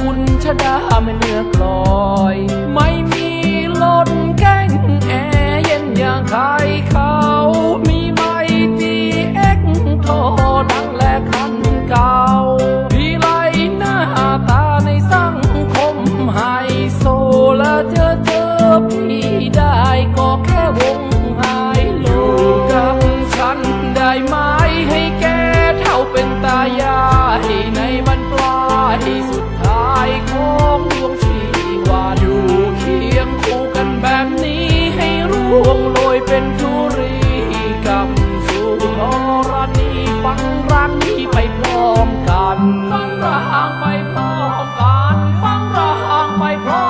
คุณชะดาไม่เลือกลอย ไม่มีลนแก้งแอเย็นอย่างคาย ธรณีฟังรางนี้ไปพร้อมกันฟังร่างไปพร้อมกันฟังร่างไปพร้อ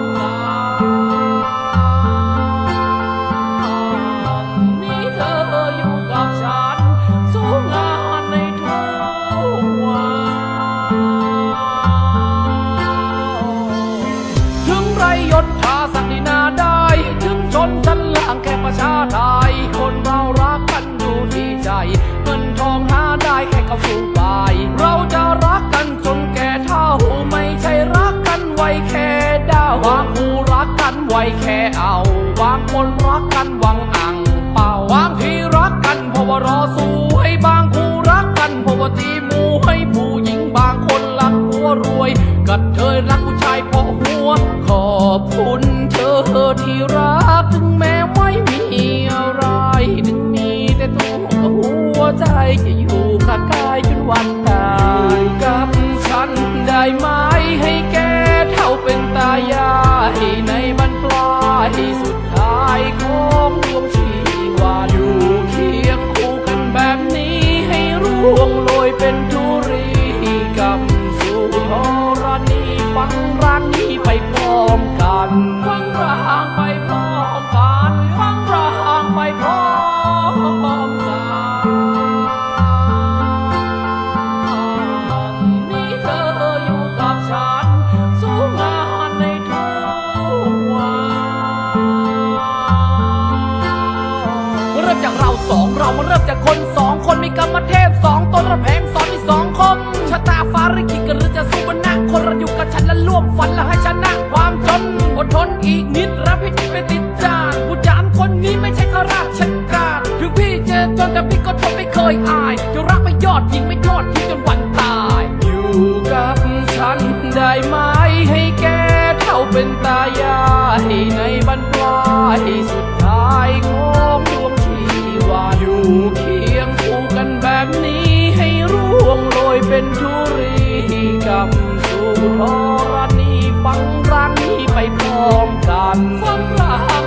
มกันนี่เธออยู่กับฉันสู้งานในทุกวันถึงไรยศทาสักดินาได้ ถึงชนชั้นล่างแค่ประชาชน กับสู้ไปเราจะรักกันจนแก่เท่าไม่ใช่รักกันไว้แค่ดาวบางคู่รักกันไว้แค่เอาบางคนรักกันหวังอังเป่าบางทีรักกันเพราะว่ารอสู้ให้บางคู่รักกันเพราะว่าตีมูให้ผู้หญิงบางคนรักหัวรวยกัดเธอรักผู้ชายเพราะหัว ขอบคุณเธอที่รักถึงแม้ไม่มีอะไรถึงมีแต่ตัวหัวใจจะอยู่ ข้างกายจนวันตายกับฉันได้ไหม พสองตนระแพงสอนมีสองคมชะตาฟ้าริขิตกันหรือจะสู้บนหน้าคนเราอยู่กับฉันและร่วมฝันและให้ชนะความจนอดทนอีกนิดรับให้จิตไม่ติดจานผู้จานคนนี้ไม่ใช่ข้าราชการถึงพี่เจะจนแต่พี่ก็ทนไม่เคยอายจะรักไม่ยอดยิงไม่ทอดทิ้งจนวันตาย อยู่กับฉันได้ไหมให้แกเท่าเป็นตายาย 啊！